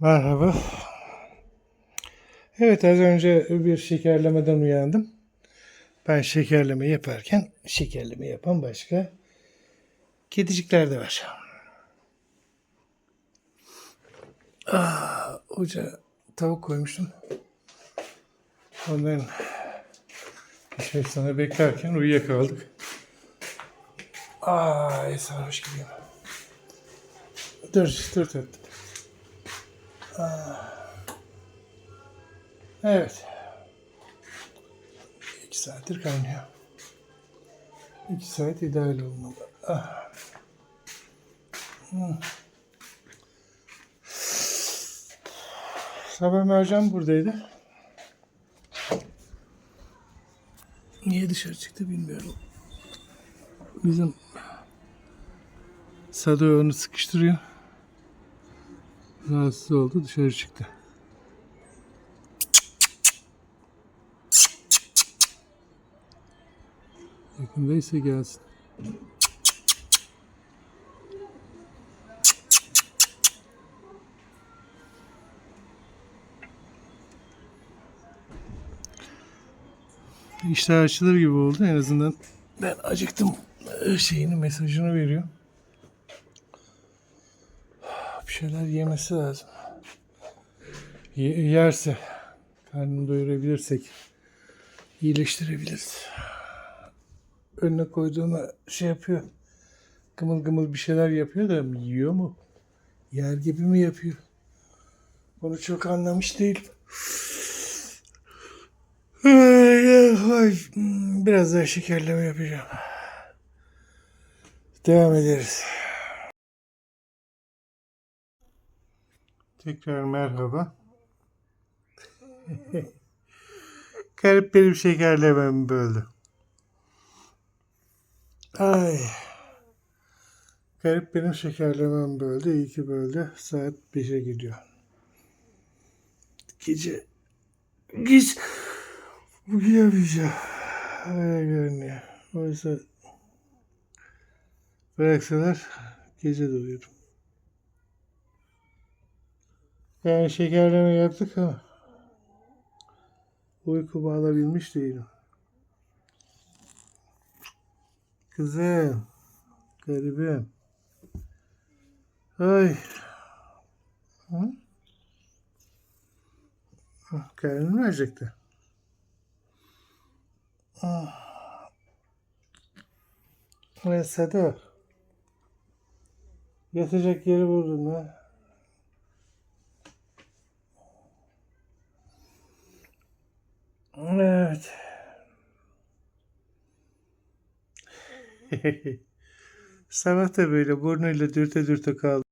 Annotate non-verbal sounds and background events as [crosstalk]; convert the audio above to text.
Merhaba. Evet az önce bir şekerlemeden uyandım. Ben şekerleme yaparken şekerleme yapan başka kedicikler de var. Ah, ocağa tavuk koymuştum. Bir şey sana beklerken uyuyakaldık. Ay sarhoş gibiyim. Dur, dur, dur. Evet. İki saattir kaynıyor. İki saat ideal olmalı. Ah. Hmm. Sabah Mercan buradaydı. Niye dışarı çıktı bilmiyorum. Bizim Sado onu sıkıştırıyor. Rahatsız oldu dışarı çıktı. Yakındaysa gelsin. İşler açılır gibi oldu. En azından ben acıktım şeyini mesajını veriyor. Bir şeyler yemesi lazım. Ye- yerse karnını doyurabilirsek iyileştirebiliriz önüne koyduğuma şey yapıyor. Gımıl gımıl bir şeyler yapıyor da yiyor mu? Yer gibi mi yapıyor? Bunu çok anlamış değilim. Ay, ay. Biraz daha şekerleme yapacağım. Devam ederiz. Tekrar merhaba. [laughs] Garip benim şekerlememi böldü. Ay. Garip benim şekerlemem böldü. İyi ki böldü. Saat 5'e gidiyor. Gece geç uyuyamayacağım. Öyle görünüyor. Oysa bıraksalar gece de uyurum. Yani şekerleme yaptık ama uykumu alabilmiş değilim. Kızım. Garibim. Ay. Hı? Mı acıktı? Ah. Ve Sado. Yatacak yeri buldun ha. Evet. [laughs] Sabah da böyle burnuyla dürte dürte kaldı.